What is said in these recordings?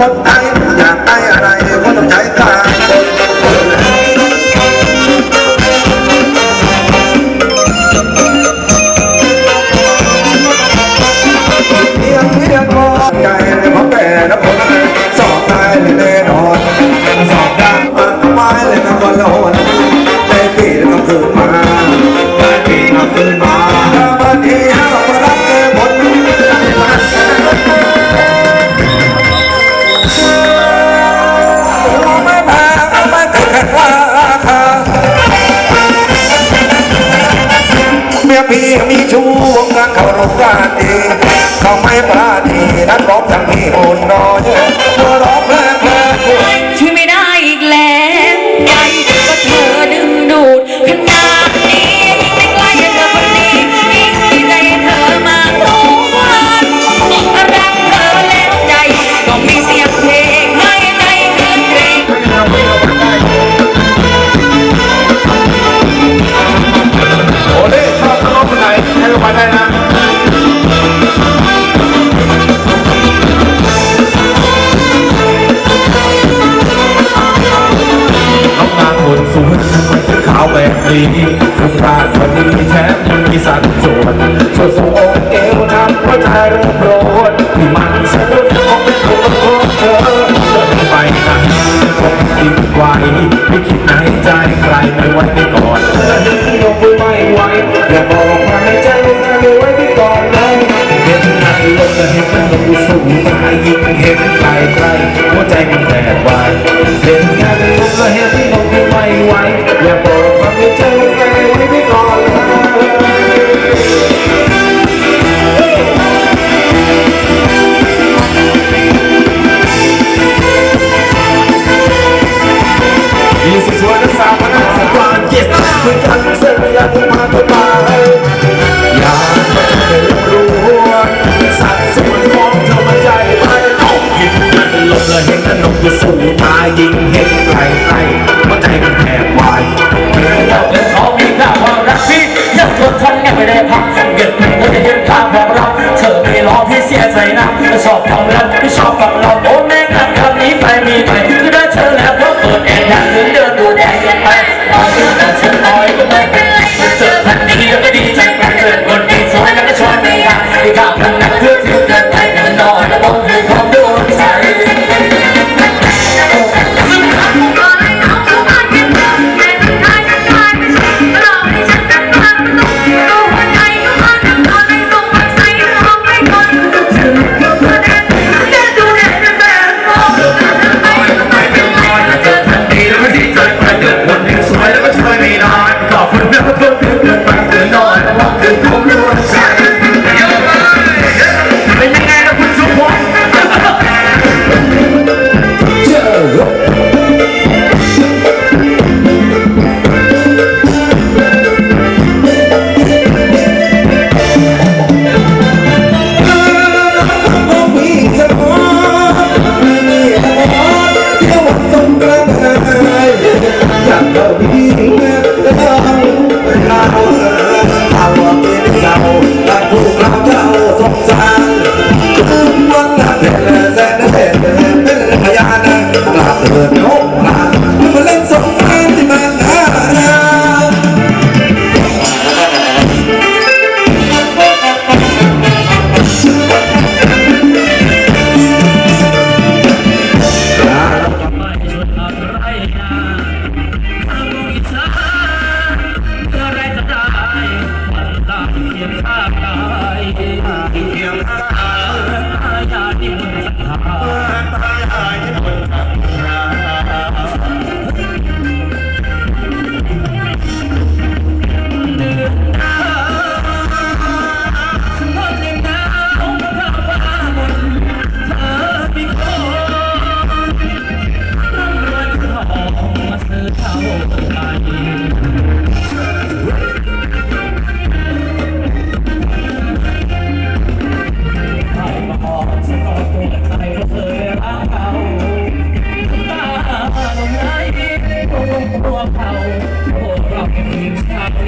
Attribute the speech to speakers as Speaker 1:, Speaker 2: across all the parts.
Speaker 1: যখন นักร้องยังมีอุ่นนอนหัวเร้องเพลงเพลง
Speaker 2: ช่วยไม่ได้อีกแล้วใจก็เธอดึงดูดขนาดนี้ยิ่งไม่ใกล้เธอคนนี้ยิ่งมีใจเธอมากทุกวันรักเธอแล้วใจก็มีเสียงเพลงให้ใจคืนเพลง
Speaker 1: โอ้เล่ชอบน้องคนไหนให้ลงมาได้นะ
Speaker 3: ขาวแบบนี้รูปร่างวันนี้แถมยังมีสัดส่วนส่วนสูงองค์เอวทำหัวใจเริ่มโรดที่มันสะดุดมองเป็นตัวของเธอเดินไปไหนก็คิดไว้ไม่คิดในใจใครไม่ไว้ไปก่อนเลยยกมือไม่ไหวอย่าบอกความในใจไม่ไว้ไปก่อนเลยเห็นนั่นลงและเห็นมันลงสูงตายยิ่งเห็นไกลไกลหัวใจมันแตกวายเห็นงานลงและเห็นม่ไหว ยิ
Speaker 1: งเห็นใค
Speaker 3: รใครหัวใจมันแทบวายเมื่อเราเป็นของมีค่าความรักพี่ยังทนทนยังไม่ได้พักเก็บเงินก็จะเห็นค่าความรักเธอไม่ร้องพี่เสียใจนะไม่ชอบความรักไม่ชอบกับ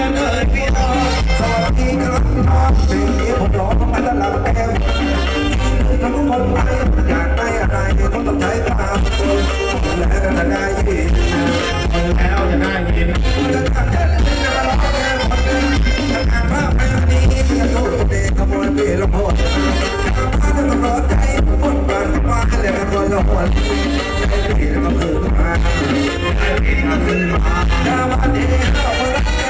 Speaker 3: นั้นเอ่ยพี่น้องสวัสดีครับน้องเพลงนี้ผมร้องมาตลอดแก้วน้องทุกคนไปอยากได้อะไรต้องต้ใช้ตามคนแล้วก็จะได้ยินคนแล้วจะได้ยินจ
Speaker 1: ทำได้จะร้องวคนนึทำา
Speaker 3: นภาพแบบนี้จะโทเด็กขโมยพี่ลงโทษถ้าจะต้องรอใจห
Speaker 1: มดบ้านมาแล้วก็ลงโทษไอ้พี่ก็คือมาไพี่อมาถ้มาเด็กเราไม่รัก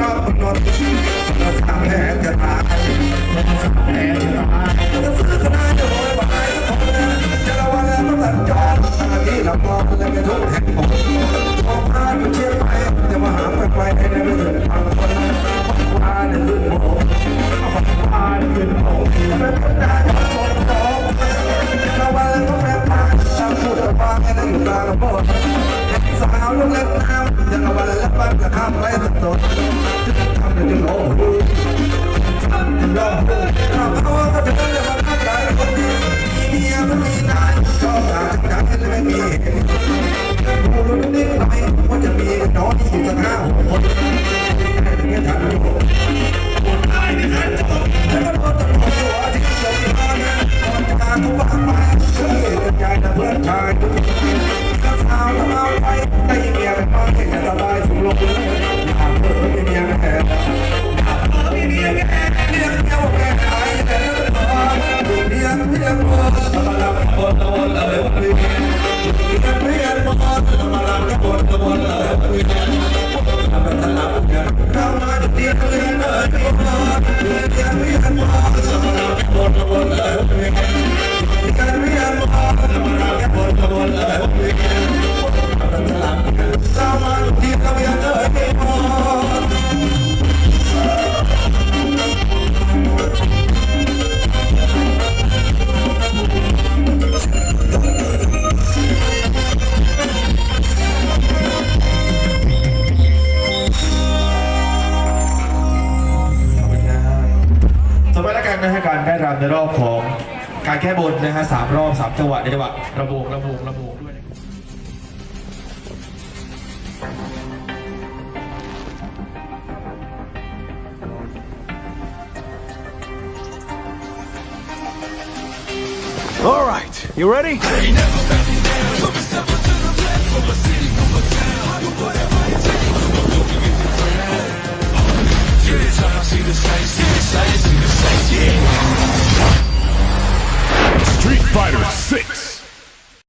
Speaker 1: นอนนอนเราทำแผนจะตายเราทำแผนจะตายจะซื้อคณะจะโวยวายทุกคนจะระวังแล้วต้องตัดจอดตาที่เรามองและไม่ทุกแห่งผมมองพลาดนเชี่ไปจะมาหาแฟไฟได้ไม่ถึงทางคนคนพานี่ยขึ้นโบกคนพาเนี่ยขึ้นเป็นคนได้คนโตจะระวังแล้วต้องแพ้ตาทพูดระวังให้ได้อยู่าบิด สาวลูกเล็กน้ำยังหวัดและบ้านกระทำไรสดสดจึงทำจึงโอ้โหทำจึงโอ้โหทำเอาก็จะได้มาทได้คนดีมีเมียมันมีนายชอบตาจังใจเลยไม่มีผู้รู้นิดหน่อยว่าจะมีน้องที่อยู่สักห้าหก I'm การไร่รำ
Speaker 3: ในรอบของการแค่บนนะฮะสามรอบสามจังหวะในจังหวะระโบกระโบกระโบกด้วยนะ
Speaker 4: All right you ready See the sights, see the sights, see the sights, yeah. Street Fighter 6.